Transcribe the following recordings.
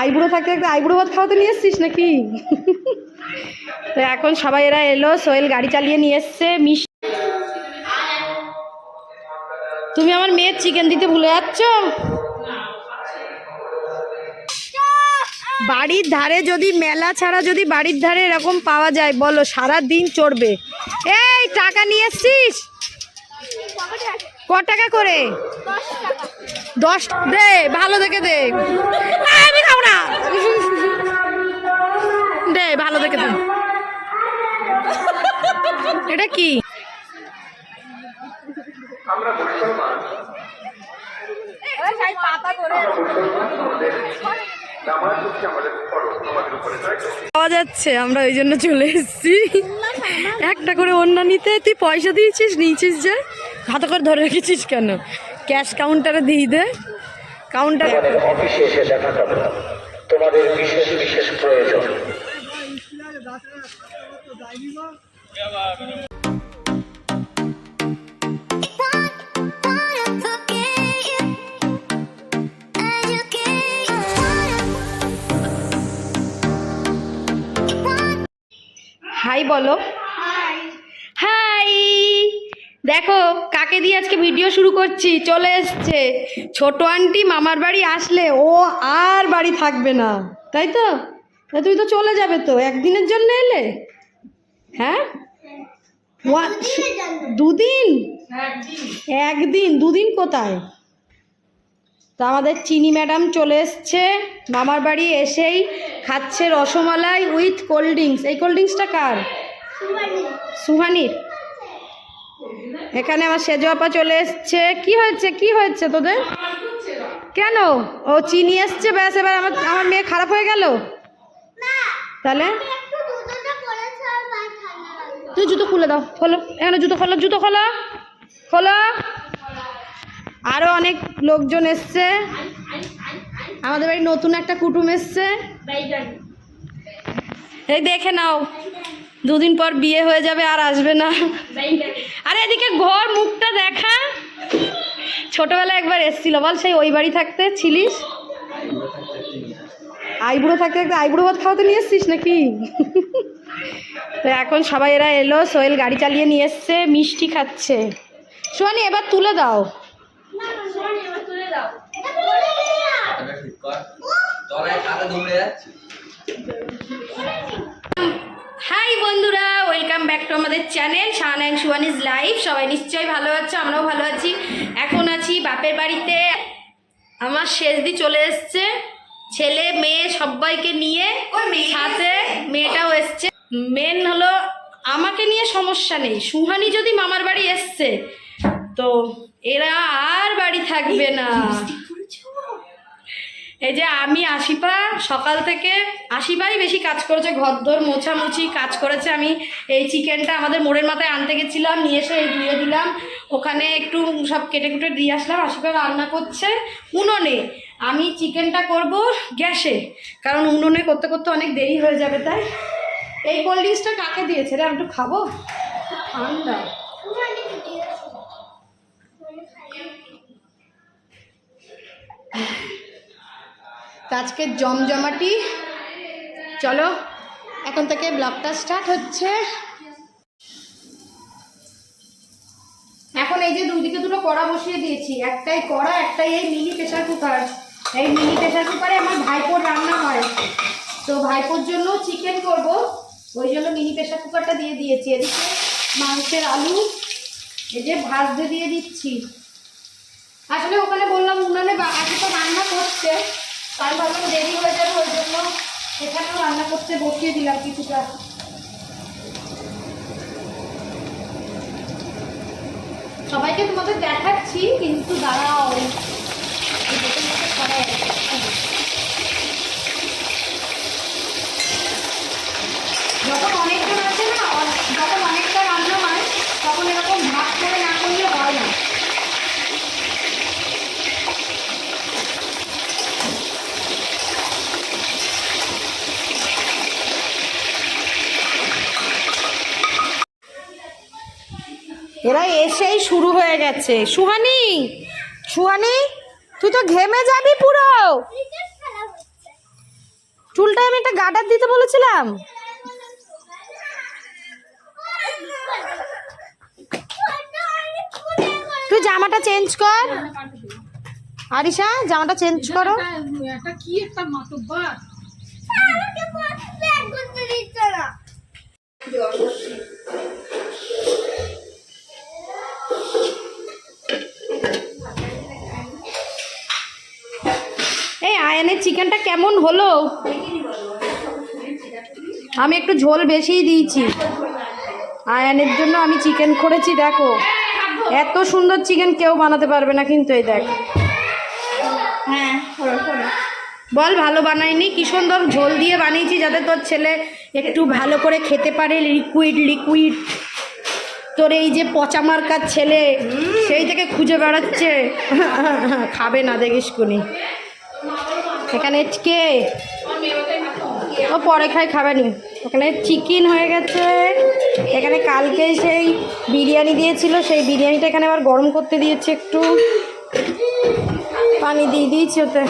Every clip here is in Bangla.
আইবুড়ো থাকতে একটা আইবুড়ো ভাত খাওয়াতে নিয়ে এসছিস নাকি? তো এখন সবাই এরা এলো, সোহেল গাড়ি চালিয়ে নিয়ে এসছে মিষ্টি তুমি আমার মেয়ের চিকেন দিতে ভুলে যাচ্ছ? বাড়ির ধারে যদি, মেলা ছাড়া যদি বাড়ির ধারে এরকম পাওয়া যায়, বলো সারা দিন চড়বে। এই, টাকা নিয়ে এসছিস? ক টাকা করে? দশ দে ভালো দেখে দে। আমি খাব না। দে ভালো দেখে দে। এটা কি? পাওয়া যাচ্ছে আমরা ওই জন্য চলে এসেছি। একটা করে অন্য নিতে তুই পয়সা দিয়েছিস নিয়েছিস যে? হাতে করে ধরে রেখেছিস কেন? ক্যাশ কাউন্টারে দিয়ে দে। কাউন্টারে অফিসে এসে দেখা করো। তোমাদের বিশেষ বিশেষ প্রয়োজন। হাই বলো। দেখো কাকে দিয়ে আজকে ভিডিও শুরু করছি? চলে এসছে। ছোট আন্টি মামার বাড়ি আসলে ও আর বাড়ি থাকবে না। তাই তো? তুমি তো চলে যাবে তো। একদিনের জন্য এলে? হ্যাঁ? দুদিন? একদিন। দুদিন কোথায়? তো আমাদের চিনি ম্যাডাম চলে এসছে। মামার বাড়ি এসেই খাচ্ছে রসমালাই উইথ কোল্ড ড্রিঙ্কস। এই কোল্ড ড্রিঙ্কসটা কার? সুহানির। এখানে আমার সেজো আপা চলে এসছে। কি হয়েছে? কি হয়েছে তোদের? কেন? ও চিনি এসছে ব্যাস এবার আমার আমার মেয়ে খারাপ হয়ে গেল? তাহলে? তুই জুতো খুলে দাও খোলো। এখানে জুতো খোলো জুতো খোলো খোলো। আরও অনেক লোকজন এসছে। আমাদের বাড়ি নতুন একটা কুটুম এসছে। এই দেখে নাও। দুদিন পর বিয়ে হয়ে যাবে আর আসবে না। আরে এদিকে ঘর মুখটা দেখা। ছোটবেলায় একবার এসছিল। বল, সেই ওই বাড়ি থাকতে ছিলিস? আইবুড়ো থাকতে একটা আইবুড়ো ভাত খাওয়াতে নিয়ে এসছিস নাকি? তো এখন সবাই এরা এলো, সোহেল গাড়ি চালিয়ে নিয়ে এসছে, মিষ্টি খাচ্ছে। সোহানি, এবার তুলে দাও। দৌড়ে যাচ্ছে। হাই বন্ধুরা ওয়েলকাম ব্যাক টু আমাদের channel Shahan and Suhani's live সবাই নিশ্চয়ই ভালো আছো আমরাও ভালো আছি। এখন আছি বাপের বাড়িতে। আমার শেষ শেষদি চলে এসছে। ছেলে মেয়ে সবাইকে নিয়ে সাথে মেয়েটাও এসছে। মেন হলো আমাকে নিয়ে সমস্যা নেই। সুহানি যদি মামার বাড়ি এসছে তো এরা আর বাড়ি থাকবে না। এই যে আমি আশিপা, সকাল থেকে আশিপাই বেশি কাজ করেছে, ঘরদোর মোছামুছি কাজ করেছে। আমি এই চিকেনটা আমাদের মোড়ের মাথায় আনতে গেছিলাম, নিয়ে এসে এই ধুয়ে দিলাম। ওখানে একটু সব কেটে কুটে দিয়ে আসলাম, আশিপা রান্না করছে উনুনে। আমি চিকেনটা করব গ্যাসে, কারণ উনুনে করতে করতে অনেক দেরি হয়ে যাবে, তাই। এই কোল্ড ড্রিঙ্কসটা কাকে দিয়েছে রে? আমি একটু খাব? ঠান্ডা। আজকে জমজমাটি। চলো, এখন থেকে ব্লগটা স্টার্ট হচ্ছে। এখন এই যে দুদিকে দুটো কড়া বসিয়ে দিয়েছি, একটাই কড়া, একটাই এই মিনি প্রেশার কুকার এই মিনি প্রেশার কুকারে আমার ভাইপোর রান্না হয়। তো ভাইপোর জন্য চিকেন করব, ওই জন্য মিনি প্রেশার কুকারটা দিয়ে দিয়েছি। এদিকে মাংসের আলু, এই যে ভাজতে দিয়ে দিচ্ছি। আসলে ওখানে বললাম উনানে আগে তো রান্না করছে। তাই ভাবলাম দেরি হয়ে যাবে, ওই জন্য এখানেও রান্না করতে বসিয়ে দিলাম কিছুটা। সবাইকে তোমাদের দেখাচ্ছি, কিন্তু দাঁড়াও। এই বোতলটাকে সরাই। যখন অনেকজন আছে না অ- যখন অনেকটা রান্না হয় তখন এরকম ভাগ করে না করলে হয় না এরা এসেই শুরু হয়ে গেছে। সুহানি সুহানি তুই তো ঘেমে যাবি পুরো। চুলটা আমি একটা গার্ডার দিতে বলেছিলাম। তুই জামাটা চেঞ্জ কর। আরিশা জামাটা চেঞ্জ করো। কি একটা মাতব্বার? আয়নের চিকেনটা কেমন হলো? আমি একটু ঝোল বেশিই দিয়েছি। আয়ানের জন্য আমি চিকেন করেছি দেখো। এত সুন্দর চিকেন কেউ বানাতে পারবে না কিন্তু এই দেখ। হ্যাঁ বল ভালো বানাইনি? কি সুন্দর ঝোল দিয়ে বানিয়েছি যাতে তোর ছেলে একটু ভালো করে খেতে পারে লিকুইড লিকুইড তোর এই যে পচা মার্কার ছেলে সেই থেকে খুঁজে বেড়াচ্ছে। খাবে না দেখিস কোনি এখানে কে? ও পরে খাই খাবে নি। এখানে চিকেন হয়ে গেছে। এখানে কালকে সেই বিরিয়ানি দিয়েছিল। সেই বিরিয়ানিটা এখানে আবার গরম করতে দিয়েছে একটু। পানি দিয়ে দিয়েছি ওতে।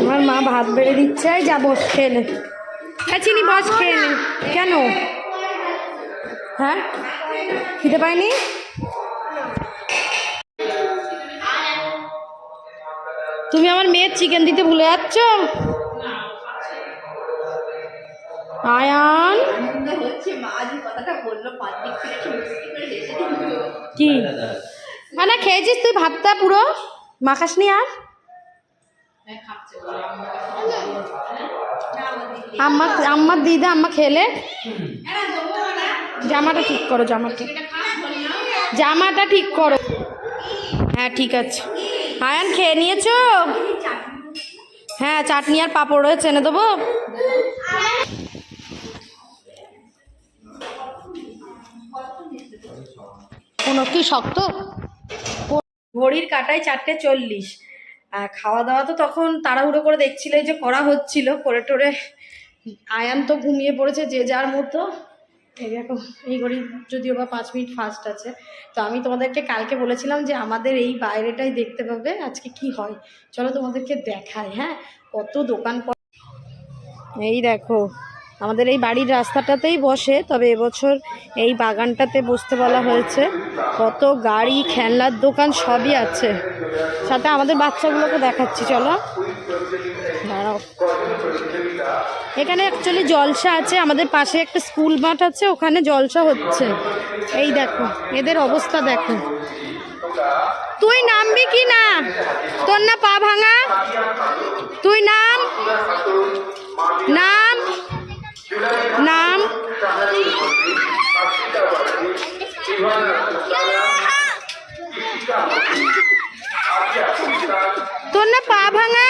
আমার মা ভাত বেড়ে দিচ্ছে। যা, বস খেলে হ্যাঁ চিনি, বস খেয়ে কেন? হ্যাঁ? খেতে পাইনি তুমি আমার মেয়ের চিকেন দিতে ভুলে যাচ্ছ? আয়ান? কি? মানে খেয়েছিস তুই ভাতটা পুরো? মাখাস নি আর? আম্মা আম্মার দিদা, আম্মা খেলে? জামাটা ঠিক করো, জামাটা। জামাটা ঠিক করো। হ্যাঁ ঠিক আছে। আয়ান, খেয়ে নিয়েছো? হ্যাঁ চাটনি আর পাঁপড় রয়েছে, এনে দেবো। কোনো কি শক্ত? ঘড়ির কাটায় চারটে চল্লিশ। খাওয়া দাওয়া তো তখন তাড়াহুড়ো করে দেখছিলে যে করা হচ্ছিল, করে টোরে আয়ান তো ঘুমিয়ে পড়েছে যে যার মতো। এই দেখো, এই ঘড়ি যদিও বা পাঁচ মিনিট ফাস্ট আছে, তো আমি তোমাদেরকে কালকে বলেছিলাম যে আমাদের এই বাইরেটাই দেখতে পাবে আজকে কি হয়। চলো তোমাদেরকে দেখাই হ্যাঁ? কত দোকান এই দেখো, আমাদের এই বাড়ির রাস্তাটাতেই বসে, তবে এবছর এই বাগানটাতে বসতে বলা হয়েছে। কত গাড়ি, খেলনার দোকান, সবই আছে। সাথে আমাদের বাচ্চাগুলোকে দেখাচ্ছি, চলো। দাঁড়াও। এখানে অ্যাকচুয়ালি জলসা আছে, আমাদের পাশে একটা স্কুল মাঠ আছে, ওখানে জলসা হচ্ছে। এই দেখো, এদের অবস্থা দেখো। তুই নামবি কি না? তোর না পা ভাঙা? তুই নাম? নাম? নাম? তোর না পা ভাঙা?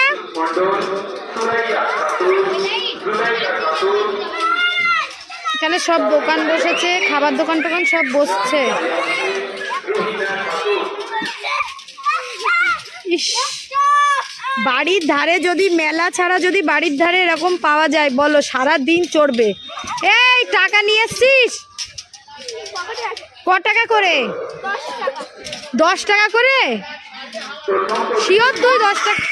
এখানে সব দোকান বসেছে, খাবার দোকান টোকান সব বসছে। ইস, বাড়ির ধারে যদি মেলা ছাড়া যদি বাড়ির ধারে এরকম পাওয়া যায়, বলো সারা দিন চড়বে। এই, টাকা নিয়ে এসছিস? ক টাকা করে? দশ টাকা করে? শিওর তুই দশ টাকা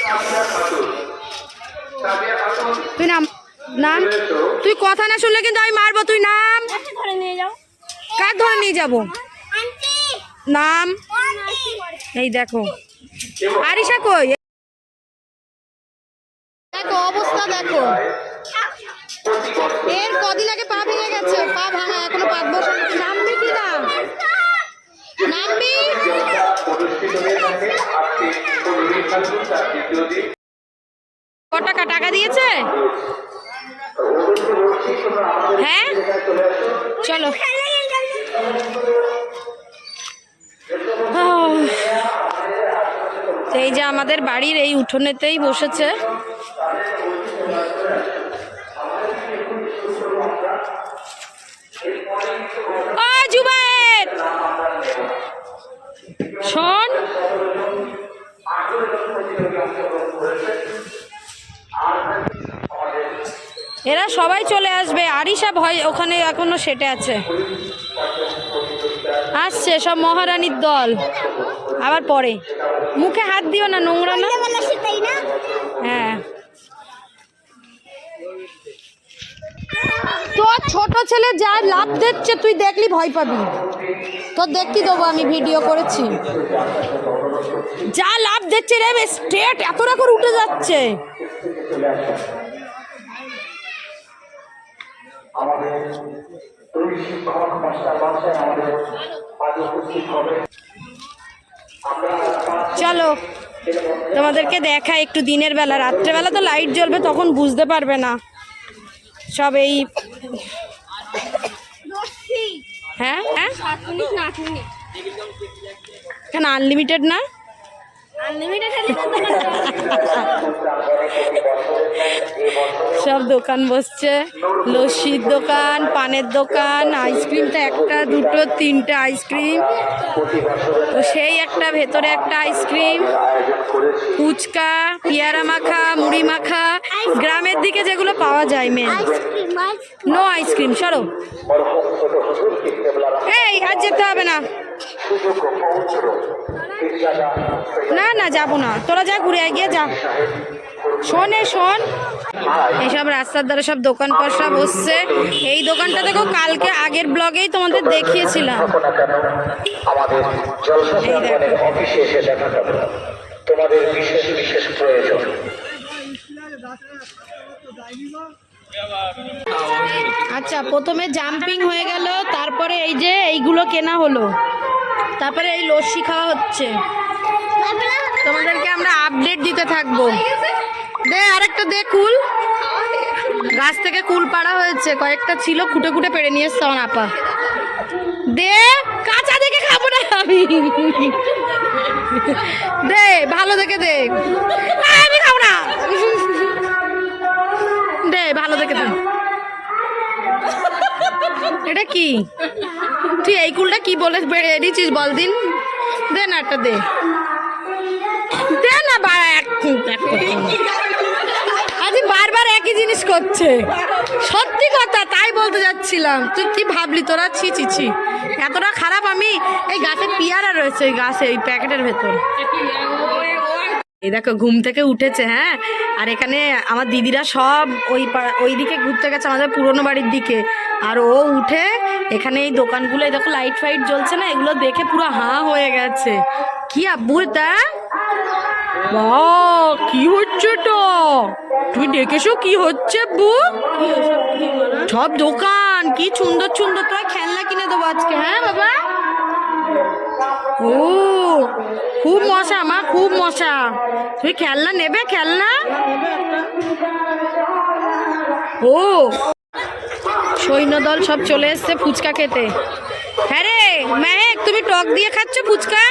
তুই নাম নাম? তুই কথা না শুনলে কিন্তু আমি মারবো। তুই নাম? ধরে নিয়ে যাও। কার ধরে নিয়ে যাব? নাম? এই দেখো। আরিশা কই? দেখো অবস্থা দেখো। এর কদিন আগে পা ভেঙে গেছে। পা ভাঙা এখনও পাঁচ বছর নামবি কি না? নামবি? ক টাকা টাকা দিয়েছে হ্যাঁ চলো। এই যে আমাদের বাড়ির এই উঠোনেতেই বসেছে। শোন এরা সবাই চলে আসবে। আরিশা ভয় ওখানে এখনও সেটে আছে। আসছে সব মহারানীর দল। আবার পরে। মুখে হাত দিও না নোংরা না। হ্যাঁ। তোর ছোট ছেলে যা লাভ দিচ্ছে তুই দেখলি ভয় পাবি। তোর দেখতে দেবো আমি ভিডিও করেছি। যা লাভ দিচ্ছে রে স্ট্রেট এতটা করে উঠে যাচ্ছে। আমাদের দুই শিক্ষক মাস্টার মাস্টার আমাদের আজ উপস্থিত হবে। চলো তোমাদেরকে দেখা একটু দিনের বেলা। রাত্রেবেলা তো লাইট জ্বলবে তখন বুঝতে পারবে না। সব এই হ্যাঁ হ্যাঁ? সাত মিনিট না আট মিনিট। কেন আনলিমিটেড না? সব দোকান বসছে লস্যির দোকান পানের দোকান আইসক্রিমটা একটা দুটো তিনটে আইসক্রিম তো সেই একটা ভেতরে একটা আইসক্রিম ফুচকা পেয়ারা মাখা মুড়ি মাখা গ্রামের দিকে যেগুলো পাওয়া যায় মেন নো আইসক্রিম সরো এই আর যেতে হবে না না না যাব না। তোরা যা ঘুরে আয় গিয়ে যা। শোনে শোন। এসব রাস্তার ধারে সব দোকান পয়সা বসছে এই দোকানটা দেখো কালকে আগের ব্লগেই তোমাদের দেখিয়েছিলাম। তোমাদের বিশেষ বিশেষ প্রয়োজন। আচ্ছা প্রথমে জাম্পিং হয়ে গেল, তারপরে এই যে এইগুলো কেনা হলো। তারপরে এই লস্যি খাওয়া হচ্ছে। তোমাদেরকে আমরা আপডেট দিতে থাকব। দে, আরেকটা দে কুল। গাছ থেকে কুল পাড়া হয়েছে, কয়েকটা ছিল, খুঁটে খুঁটে পেড়ে নিয়ে এসছে আমার আপা। দে, কাঁচা দেখে খাব না আমি। দে, ভালো দেখে দে। দে ভালো দেখে দে এটা কি? তুই এই কুলটা কি বলে বেড়ে বল দিন। দে না একটা দে। দে না আজ বারবার একই জিনিস করছে। সত্যি কথা, তাই বলতে যাচ্ছিলাম। তুই কি ভাবলি তোরা? ছি ছি ছি। এতটা খারাপ আমি এই গাছে পিয়ারা রয়েছে এই গাছে, এই প্যাকেটের ভেতর। এই দেখো, ঘুম থেকে উঠেছে হ্যাঁ? আর এখানে আমার দিদিরা সব ওই ওই দিকে ঘুরতে গেছে আমাদের পুরনো বাড়ির দিকে। আর ও উঠে এখানে এই দোকানগুলো দেখো লাইট ফাইট জ্বলছে না, এগুলো দেখে পুরো হাঁ হয়ে গেছে। কি আব্বু তা বা কি হচ্ছে তো? তুমি দেখেছ কি হচ্ছে আব্বু সব দোকান, কি সুন্দর সুন্দর তোর খেলনা কিনে দেবো আজকে হ্যাঁ বাবা? ও। খুব মশা, মা, খুব মশা। তুমি খেলনা নেবে, খেলনা? ও। সৈন্যদল সব চলে এসছে ফুচকা খেতে। হ্যাঁ রে, মেহেক, তুমি টক দিয়ে খাচ্ছ ফুচকা?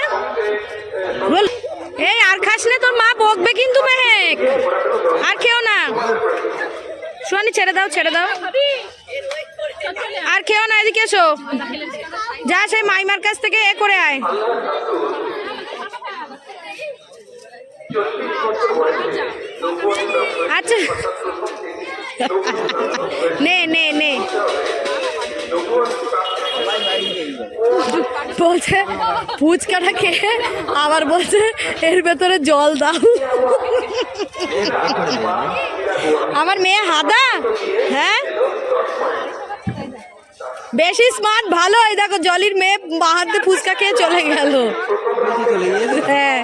বল। এই, আর খাস না, তোর মা বকবে কিন্তু মেহেক। আর খেও না। সোয়ানি ছেড়ে দাও ছেড়ে দাও। আর খেও না, এদিকে এসো। যা সেই মাইমার কাছ থেকে এ করে আয়। আচ্ছা। নে নে নে। বলছে ফুচকাটা খেয়ে আবার বলছে এর ভেতরে জল দাও। আমার মেয়ে হাদা? হ্যাঁ? বেশি স্মার্ট ভালো। এই দেখো, জলির মেয়ে বাহাতে ফুচকা খেয়ে চলে গেল। হ্যাঁ।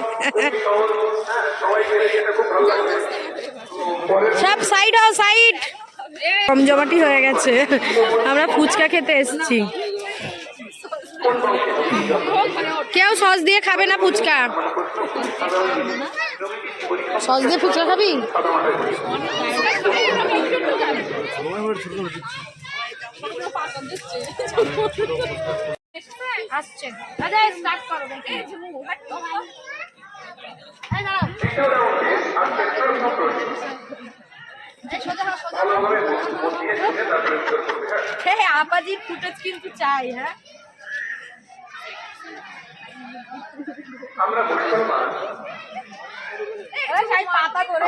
সব সাইড হও সাইড জমজমাটি হয়ে গেছে। আমরা ফুচকা খেতে এসেছি। কেউ সস দিয়ে খাবে না ফুচকা? সস দিয়ে ফুচকা খাবি? আসছে। দাদা স্টার্ট করো দেখি। হ্যাঁ আপাজি ফুটেজ কিন্তু চাই হ্যাঁ? আমরা মুসলমান পাতা করে।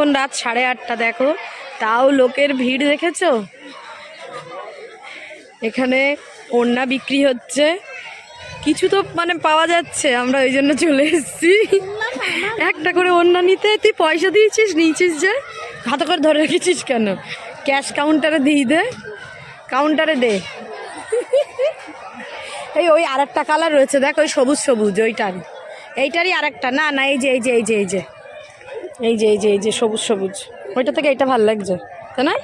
এখন রাত সাড়ে আটটা, দেখো। তাও লোকের ভিড় দেখেছ? এখানে ওড়না বিক্রি হচ্ছে। কিছু তো মানে পাওয়া যাচ্ছে, আমরা ওই জন্য চলে এসেছি। একটা করে ওড়না নিতে, তুই পয়সা দিয়েছিস, নিয়েছিস যে? হাতে করে ধরে রেখেছিস কেন? ক্যাশ কাউন্টারে দিই দে। কাউন্টারে দে। এই ওই আর একটা কালার রয়েছে, দেখ, ওই সবুজ সবুজ ওইটার এইটারই আর একটা না না, এই যে এই যে এই যে এই যে। এই যে এই যে এই যে সবুজ সবুজ। ওইটা থেকে এটা ভালো লাগছে, তাই না?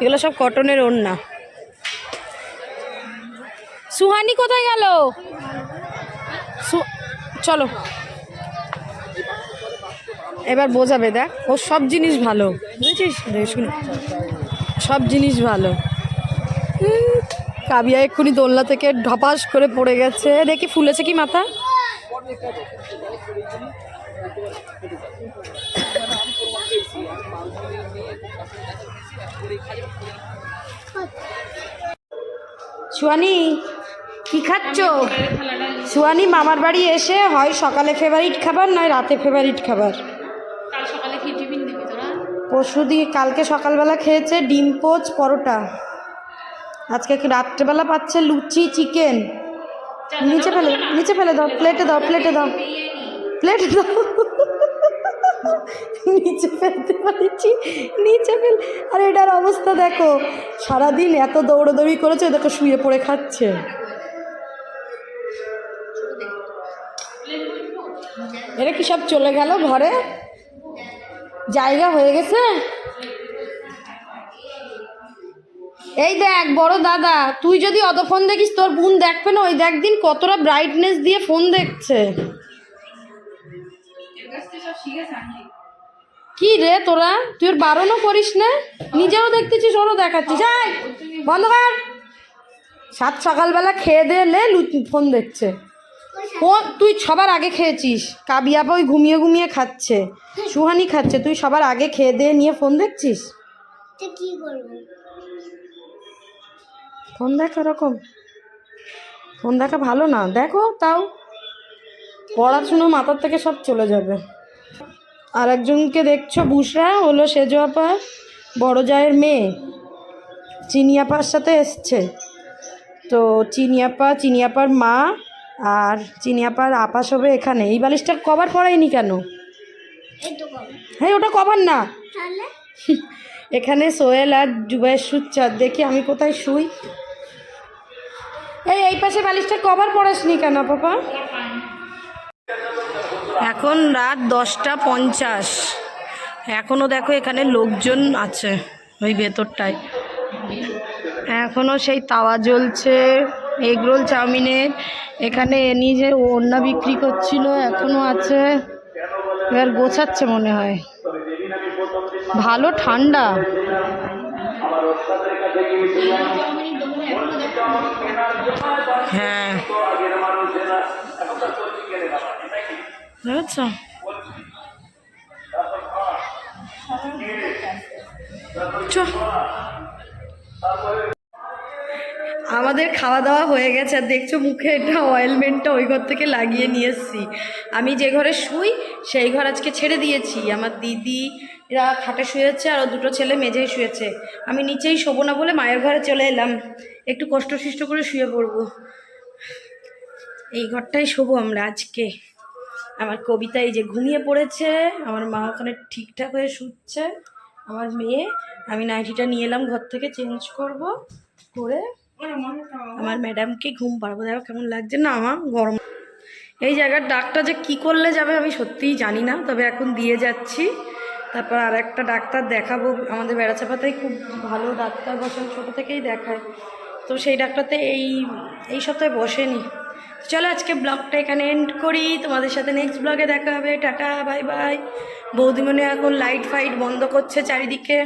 এগুলো সব কটনের ওড়না। সুহানি কোথায় গেল? চলো। এবার বোঝাবে, দেখ। ও সব জিনিস ভালো, বুঝেছিস? শুনে। সব জিনিস ভালো। কাবিয়া এক্ষুনি দোলনা থেকে ঢপাস করে পড়ে গেছে। দেখি, ফুলেছে কি মাথা? সুয়ানি কি খাচ্ছ? সুয়ানি মামার বাড়ি এসে হয় সকালে ফেভারিট খাবার নয় রাতে ফেভারিট খাবার? পরশু দিয়ে কালকে সকালবেলা খেয়েছে ডিম পোচ পরোটা। আজকে কি রাত্রেবেলা পাচ্ছে লুচি চিকেন নিচে ফেলে নিচে ফেলে দাও প্লেটে দাও প্লেটে দাও। প্লেটে দাও। নিচে ফেলতে পারছি, নিচে ফেল আর এটার অবস্থা দেখো। সারাদিন এত দৌড়োদৌড়ি করেছে, দেখো শুয়ে পড়ে খাচ্ছে। এরা কি সব চলে গেল ঘরে? জায়গা হয়ে গেছে? এই দেখ, বড় দাদা, তুই যদি অত ফোন দেখিস, তোর বোন দেখবে না? ওই দেখ দিন কতটা ব্রাইটনেস দিয়ে ফোন দেখছে। কি রে তোরা? তুই বারণও করিস না? নিজেও দেখতেছিস ওরও দেখাচ্ছিস। আয় বন্ধ কর। সাত সকালবেলা খেয়ে দিয়ে এলে ফোন দেখছে। ফোন তুই সবার আগে খেয়েছিস। কাবিয়াবা ওই ঘুমিয়ে ঘুমিয়ে খাচ্ছে। সুহানি খাচ্ছে। তুই সবার আগে খেয়ে দিয়ে নিয়ে ফোন দেখছিস? কি করব? ফোন দেখ ওরকম। ফোন দেখা ভালো না। দেখো তাও। পড়াশুনো মাথার থেকে সব চলে যাবে। আর একজনকে দেখছ বুসরা হলো সেজো আপা বড় জায়ের মেয়ে। চিনিয়াপার সাথে এসছে। তো চিনিয়াপা চিনিয়াপার মা আর চিনিয়াপার আপা সবে এখানে। এই বালিশটার কভার পড়ায়নি কেন? হ্যাঁ ওটা কভার না? এখানে সোহেল আর জুবাইয়ের সুচ্চার দেখি আমি কোথায় শুই। এই এই পাশে বালিশটা কভার পড়াসনি কেন পাপা এখন রাত দশটা পঞ্চাশ। এখনও দেখো এখানে লোকজন আছে ওই ভেতরটায়। এখনও সেই তাওয়া জ্বলছে এগরোল চাউমিনের এখানে নিজে ওড়না বিক্রি করছিল এখনও আছে। এবার গোছাচ্ছে মনে হয়। ভালো ঠান্ডা। হ্যাঁ। বুঝছ? আমাদের খাওয়া দাওয়া হয়ে গেছে, আর দেখছ মুখে এটা অয়েলমেন্টটা ওই ঘর থেকে লাগিয়ে নিয়ে এসেছি। আমি যে ঘরে শুই, সেই ঘর আজকে ছেড়ে দিয়েছি। আমার দিদি এরা খাটে শুয়েছে, আর দুটো ছেলে মেঝেই শুয়েছে। আমি নিচেই শোবো না বলে মায়ের ঘরে চলে এলাম। একটু কষ্ট সৃষ্ট করে শুয়ে পড়ব। এই ঘরটাই শোবো আমরা আজকে। আমার কবিতা এই যে ঘুমিয়ে পড়েছে, আমার মা ওখানে ঠিকঠাক হয়ে শুচ্ছে, আমার মেয়ে, আমি নাইটিটা নিয়ে এলাম ঘর থেকে চেঞ্জ করব, করে আমার ম্যাডামকে ঘুম পারব দেখো কেমন লাগছে না আমার গরম। এই জায়গার ডাকটা যে কি করলে যাবে আমি সত্যিই জানি না, তবে এখন দিয়ে যাচ্ছি। তারপর আর একটা ডাক্তার দেখাবো, আমাদের বেড়াচাপাতেই খুব ভালো ডাক্তার বসেন, ছোটো থেকেই দেখায়। তো সেই ডাক্তারতে এই এই সপ্তাহে বসেনি। চলো আজকে ব্লগটা এখানে এন্ড করি। তোমাদের সাথে নেক্সট ব্লগে দেখা হবে। টাটা বাই বাই বৌদিমণি এখন লাইট ফাইট বন্ধ করছে চারিদিকে।